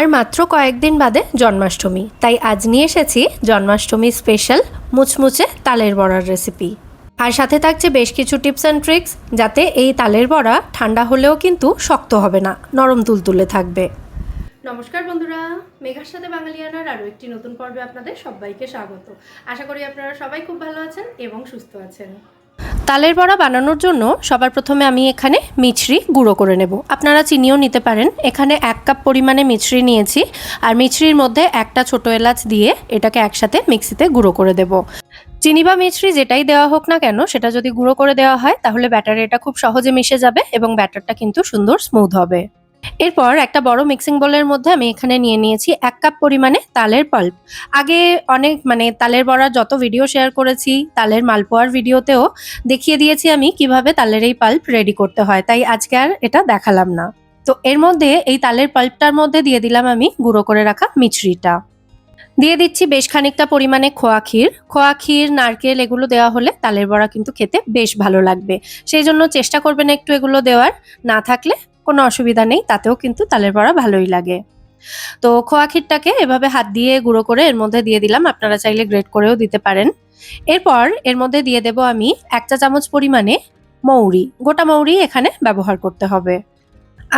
আর মাত্র কয়েকদিন বাদে জন্মাষ্টমী। তাই আজ নিয়ে এসেছি জন্মাষ্টমী স্পেশাল মুচমুচে তালের বড়ার রেসিপি আর সাথে থাকছে বেশ কিছু টিপস অ্যান্ড ট্রিক্স যাতে এই তালের বড়া ঠান্ডা হলেও কিন্তু শক্ত হবে না, নরম তুলতুলে থাকবে। নমস্কার বন্ধুরা, মেঘার সাথে বাঙালিয়ানার আরও একটি নতুন পর্বে আপনাদের সবাইকে স্বাগত। আশা করি আপনারা সবাই খুব ভালো আছেন এবং সুস্থ আছেন। তালের বড়া বানানোর জন্য সবার প্রথমে আমি এখানে মিছরি গুঁড়ো করে নেব। আপনারা চিনিও নিতে পারেন। এখানে এক কাপ পরিমাণে মিছরি নিয়েছি আর মিছরির মধ্যে একটা ছোট এলাচ দিয়ে এটাকে একসাথে মিক্সিতে গুঁড়ো করে দেব। চিনি বা মিছরি যেটাই দেওয়া হোক না কেন, সেটা যদি গুঁড়ো করে দেওয়া হয়, তাহলে ব্যাটারে এটা খুব সহজে মিশে যাবে এবং ব্যাটারটা কিন্তু সুন্দর স্মুথ হবে। এরপর একটা বড় মিক্সিং বোলের মধ্যে আমি এখানে নিয়ে নিয়েছি এক কাপ পরিমাণে তালের পাল্প আগে অনেক মানে তালের বড়ার যত ভিডিও শেয়ার করেছি, তালের মালপোয়ার ভিডিওতেও দেখিয়ে দিয়েছি আমি কীভাবে তালের এই পাল্প রেডি করতে হয়। তাই আজকে আর এটা দেখালাম না। তো এর মধ্যে এই তালের পাল্পটার মধ্যে দিয়ে দিলাম আমি গুঁড়ো করে রাখা মিছরিটা। দিয়ে দিচ্ছি বেশ খানিকটা পরিমাণে খোয়া ক্ষীর। খোয়া ক্ষীর, নারকেল এগুলো দেওয়া হলে তালের বড়া কিন্তু খেতে বেশ ভালো লাগবে। সেই জন্য চেষ্টা করবেন একটু এগুলো দেওয়ার। না থাকলে কোনো অসুবিধা নেই, তাতেও কিন্তু তালের বড়া ভালোই লাগে। তো খোয়া ক্ষীরটাকে এভাবে হাত দিয়ে গুঁড়ো করে এর মধ্যে দিয়ে দিলাম, আপনারা চাইলে গ্রেট করেও দিতে পারেন। এরপর এর মধ্যে দিয়ে দেব আমি এক চা চামচ পরিমাণে মৌরি। গোটা মৌরি এখানে ব্যবহার করতে হবে।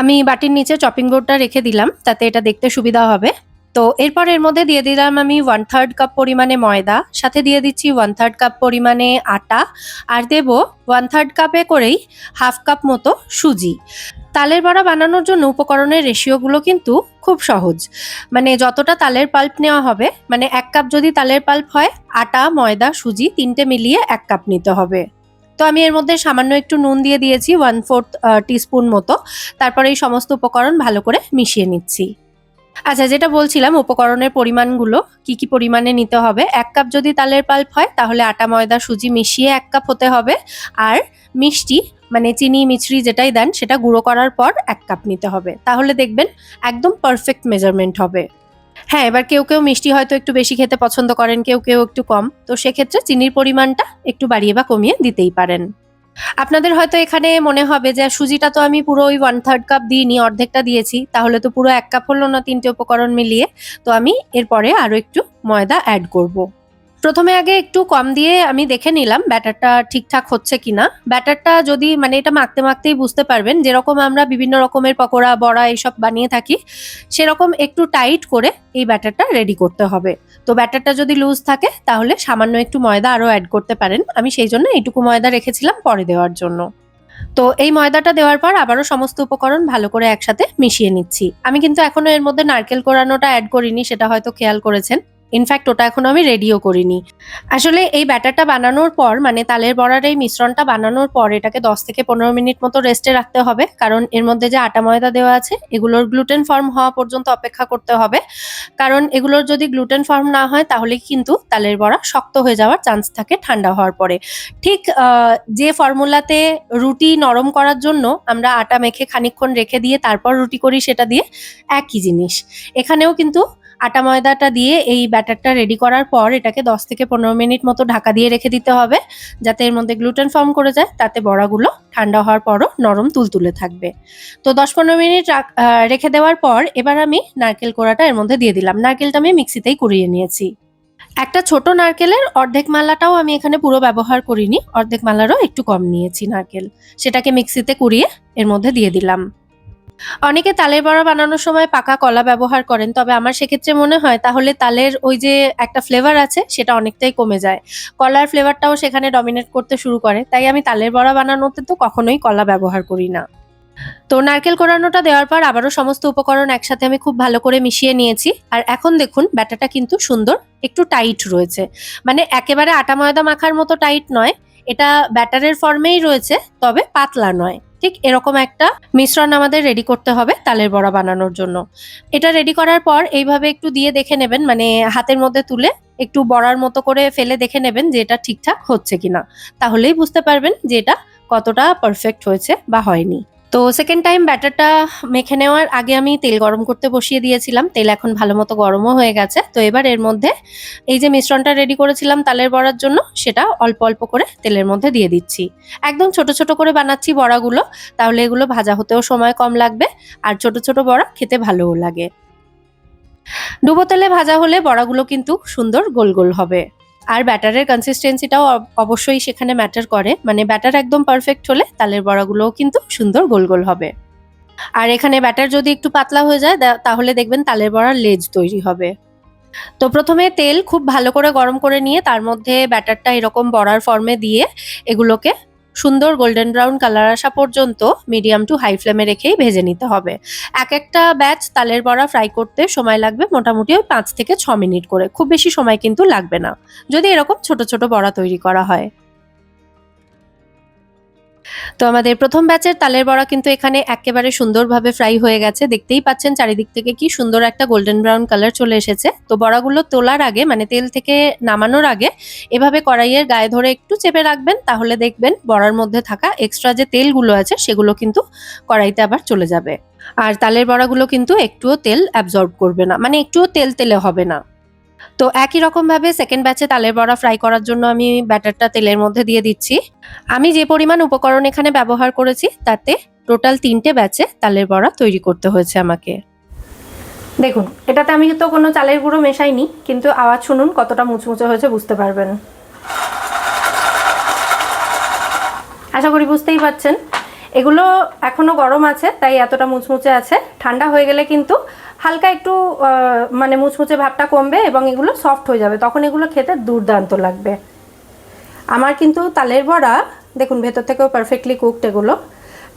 আমি বাটির নিচে চপিং বোর্ডটা রেখে দিলাম, তাতে এটা দেখতে সুবিধা হবে। তো এরপর এর মধ্যে দিয়ে দিলাম আমি ওয়ান থার্ড কাপ পরিমাণে ময়দা, সাথে দিয়ে দিচ্ছি ওয়ান থার্ড কাপ পরিমাণে আটা, আর দেব ওয়ান থার্ড কাপে করেই হাফ কাপ মতো সুজি। তালের বড়া বানানোর জন্য উপকরণের রেশিওগুলো কিন্তু খুব সহজ। মানে যতটা তালের পাল্প নেওয়া হবে মানে এক কাপ যদি তালের পাল্প হয়, আটা, ময়দা, সুজি তিনটে মিলিয়ে এক কাপ নিতে হবে। তো আমি এর মধ্যে সামান্য একটু নুন দিয়ে দিয়েছি ওয়ান ফোর্থ টিস্পুন মতো। তারপরে এই সমস্ত উপকরণ ভালো করে মিশিয়ে নিচ্ছি। আচ্ছা যেটা বলছিলাম, উপকরণের পরিমাণগুলো কি কি পরিমাণে নিতে হবে? এক কাপ যদি তালের পাল্প হয়, তাহলে আটা, ময়দা, সুজি মিশিয়ে এক কাপ হতে হবে। আর মিষ্টি মানে চিনি, মিছরি যেটাই দেন, সেটা গুঁড়ো করার পর এক কাপ নিতে হবে। তাহলে দেখবেন একদম পারফেক্ট মেজারমেন্ট হবে। হ্যাঁ এবার কেউ কেউ মিষ্টি হয়তো একটু বেশি খেতে পছন্দ করেন, কেউ কেউ একটু কম। তো সেক্ষেত্রে চিনির পরিমাণটা একটু বাড়িয়ে বা কমিয়ে দিতেই পারেন। আপনাদের হয়তো এখানে মনে হবে যে সুজিটা তো আমি পুরো ওই ওয়ান থার্ড কাপ দিইনি, অর্ধেকটা দিয়েছি তাহলে তো পুরো এক কাপ হলো না তিনটে উপকরণ মিলিয়ে তো আমি এরপরে আরও একটু ময়দা অ্যাড করব। প্রথমে আগে একটু কম দিয়ে আমি দেখে নিলাম ব্যাটারটা ঠিকঠাক হচ্ছে কিনা। ব্যাটারটা যদি মানে এটা মাখতে মাখতেই বুঝতে পারবেন, যেরকম আমরা বিভিন্ন রকমের পকোড়া, বড়া এইসব বানিয়ে থাকি, সেরকম একটু টাইট করে এই ব্যাটারটা রেডি করতে হবে। তো ব্যাটারটা যদি লুজ থাকে, তাহলে সামান্য একটু ময়দা আরও অ্যাড করতে পারেন। আমি সেই জন্য এইটুকু ময়দা রেখেছিলাম পরে দেওয়ার জন্য। তো এই ময়দাটা দেওয়ার পর আবারও সমস্ত উপকরণ ভালো করে একসাথে মিশিয়ে নিচ্ছি। আমি কিন্তু এখনও এর মধ্যে নারকেল কোরানোটা অ্যাড করিনি, সেটা হয়তো খেয়াল করেছেন। ইনফ্যাক্ট ওটা এখনও আমি রেডিও করিনি। আসলে এই ব্যাটারটা বানানোর পর মানে তালের বড়ার এই মিশ্রণটা বানানোর পর, এটাকে দশ থেকে পনেরো মিনিট মতো রেস্টে রাখতে হবে। কারণ এর মধ্যে যে আটা ময়দা দেওয়া আছে, এগুলোর গ্লুটেন ফর্ম হওয়া পর্যন্ত অপেক্ষা করতে হবে। কারণ এগুলোর যদি গ্লুটেন ফর্ম না হয়, তাহলে কিন্তু তালের বড়া শক্ত হয়ে যাওয়ার চান্স থাকে ঠান্ডা হওয়ার পরে। ঠিক যে ফর্মুলাতে রুটি নরম করার জন্য আমরা আটা মেখে খানিকক্ষণ রেখে দিয়ে, তারপর রুটি করি সেটা দিয়ে, একই জিনিস। এখানেও কিন্তু আটা ময়দাটা দিয়ে এই ব্যাটারটা রেডি করার পর এটাকে দশ থেকে পনেরো মিনিট মতো ঢাকা দিয়ে রেখে দিতে হবে, যাতে এর মধ্যে গ্লুটেন ফর্ম করে যায়, তাতে বড়াগুলো ঠান্ডা হওয়ার পরও নরম তুলতুলে থাকবে। তো দশ পনেরো মিনিট রাখ- দেওয়ার পর এবার আমি নারকেল কোড়াটা এর মধ্যে দিয়ে দিলাম। নারকেলটা আমি মিক্সিতেই কুড়িয়ে নিয়েছি। একটা ছোট নারকেলের অর্ধেক মালাটাও আমি এখানে পুরো ব্যবহার করিনি, অর্ধেক মালারও একটু কম নিয়েছি নারকেল। সেটাকে মিক্সিতে কুড়িয়ে এর মধ্যে দিয়ে দিলাম। অনেকে তালের বড়া বানানোর সময় পাকা কলা ব্যবহার করেন, তবে আমার সেক্ষেত্রে মনে হয় তাহলে তালের ওই যে একটা ফ্লেভার আছে, সেটা অনেকটাই কমে যায়। কলার ফ্লেভারটাও সেখানে ডমিনেট করতে শুরু করে, তাই আমি তালের বড়া বানানোতে তো কখনোই কলা ব্যবহার করি না। তো নারকেল কোরানোটা দেওয়ার পর আবারও সমস্ত উপকরণ একসাথে আমি খুব ভালো করে মিশিয়ে নিয়েছি, আর এখন দেখুন ব্যাটাটা কিন্তু সুন্দর, একটু টাইট রয়েছে। মানে একেবারে আটা ময়দা মাখার মতো টাইট নয় এটা ব্যাটারের ফর্মেই রয়েছে, তবে পাতলা নয়। ঠিক এরকম একটা মিশ্রণ আমাদের রেডি করতে হবে তালের বড়া বানানোর জন্য। এটা রেডি করার পর এইভাবে একটু দিয়ে দেখে নেবেন মানে হাতের মধ্যে তুলে একটু বড়ার মতো করে ফেলে দেখে নেবেন যে এটা ঠিকঠাক হচ্ছে কিনা। তাহলেই বুঝতে পারবেন যে এটা কতটা পারফেক্ট হয়েছে বা হয়নি। তো সেকেন্ড টাইম ব্যাটারটা মেখে নেওয়ার আগে আমি তেল গরম করতে বসিয়ে দিয়েছিলাম। তেল এখন ভালো মতো গরমও হয়ে গেছে। তো এবার এর মধ্যে এই যে মিশ্রণটা রেডি করেছিলাম তালের বড়ার জন্য, সেটা অল্প অল্প করে তেলের মধ্যে দিয়ে দিচ্ছি। একদম ছোট ছোট করে বানাচ্ছি বড়াগুলো, তাহলে এগুলো ভাজা হতেও সময় কম লাগবে আর ছোট ছোট বড়া খেতে ভালোও লাগে। ডুবো তেলে ভাজা হলে বড়াগুলো কিন্তু সুন্দর গোল গোল হবে। আর ব্যাটারের কনসিস্টেন্সিটাও অবশ্যই সেখানে ম্যাটার করে। মানে ব্যাটার একদম পারফেক্ট হলে তালের বড়াগুলোও কিন্তু সুন্দর গোল গোল হবে। আর এখানে ব্যাটার যদি একটু পাতলা হয়ে যায় তাহলে দেখবেন তালের বড়ার লেজ তৈরি হবে। তো প্রথমে তেল খুব ভালো করে গরম করে নিয়ে তার মধ্যে ব্যাটারটা এরকম বড়ার ফর্মে দিয়ে এগুলোকে সুন্দর গোল্ডেন ব্রাউন কালার আসা পর্যন্ত মিডিয়াম টু হাই ফ্লেমে রেখেই ভেজে নিতে হবে। এক একটা ব্যাচ তালের বড়া ফ্রাই করতে সময় লাগবে মোটামুটি ওই পাঁচ থেকে ছ মিনিট করে। খুব বেশি সময় কিন্তু লাগবে না। যদি এরকম ছোট ছোট বড়া তৈরি করা হয়। তো আমাদের প্রথম ব্যাচের তালের বড়া কিন্তু এখানে একেবারে সুন্দরভাবে ফ্রাই হয়ে গেছে। দেখতেই পাচ্ছেন চারিদিক থেকে কি সুন্দর একটা গোল্ডেন ব্রাউন কালার চলে এসেছে। তো বড়াগুলো তোলার আগে মানে তেল থেকে নামানোর আগে, এভাবে কড়াইয়ের গায়ে ধরে একটু চেপে রাখবেন, তাহলে দেখবেন বড়ার মধ্যে থাকা এক্সট্রা যে তেলগুলো আছে, সেগুলো কিন্তু কড়াইতে আবার চলে যাবে। আর তালের বড়াগুলো কিন্তু একটুও তেল অ্যাবজর্ব করবে না। মানে একটুও তেল তেলে হবে না। তো একই রকম ভাবে সেকেন্ড ব্যাচে তালের বড়া ফ্রাই করার জন্য আমি ব্যাটারটা তেলের মধ্যে দিয়ে দিচ্ছি। আমি যে পরিমাণ উপকরণ এখানে ব্যবহার করেছি, তাতে টোটাল তিনটে ব্যাচে তালের বড়া তৈরি করতে হয়েছে আমাকে। দেখুন, এটাতে আমি তো কোনো চালের গুঁড়ো মেশাইনি, কিন্তু আওয়াজ শুনুন কতটা মুচমুচে হয়েছে, বুঝতে পারবেন। আশা করি বুঝতেই পারছেন। এগুলো এখনও গরম আছে, তাই এতটা মুচমুচে আছে। ঠান্ডা হয়ে গেলে কিন্তু হালকা একটু মানে মুচমুচে ভাবটা কমবে এবং এগুলো সফট হয়ে যাবে। তখন এগুলো খেতে দুর্দান্ত লাগবে। আমার কিন্তু তালের বড়া, দেখুন ভেতর থেকেও পারফেক্টলি কুকড এগুলো।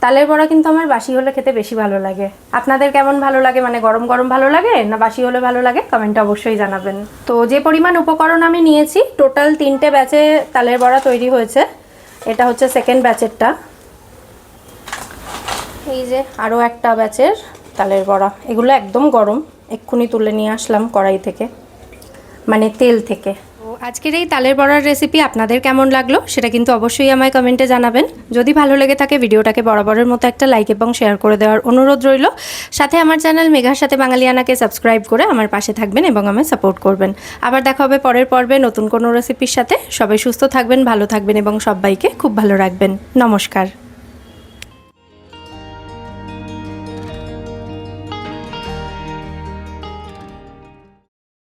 তালের বড়া কিন্তু আমার বাসি হলে খেতে বেশি ভালো লাগে। আপনাদের কেমন ভালো লাগে? মানে গরম গরম ভালো লাগে না বাসি হলে ভালো লাগে? কমেন্টে অবশ্যই জানাবেন। তো যে পরিমাণ উপকরণ আমি নিয়েছি টোটাল তিনটে ব্যাচে তালের বড়া তৈরি হয়েছে। এটা হচ্ছে সেকেন্ড ব্যাচেরটা এই যে আরও একটা ব্যাচের তালের বড়া। এগুলো একদম গরম। এক্ষুনি তুলে নিয়ে আসলাম কড়াই থেকে। মানে তেল থেকে। আজকের এই তালের বড়ার রেসিপি আপনাদের কেমন লাগল সেটা কিন্তু অবশ্যই আমায় কমেন্টে জানাবেন। যদি ভালো লেগে থাকে ভিডিওটাকে বরাবরের মতো একটা লাইক এবং শেয়ার করে দেওয়ার অনুরোধ রইল। সাথে আমার চ্যানেল মেঘার সাথে বাঙালিয়ানাকে সাবস্ক্রাইব করে আমার পাশে থাকবেন এবং আমায় সাপোর্ট করবেন। আবার দেখা হবে পরের পর্বে নতুন কোনো রেসিপির সাথে। সবাই সুস্থ থাকবেন, ভালো থাকবেন এবং সবাইকে খুব ভালো রাখবেন। নমস্কার।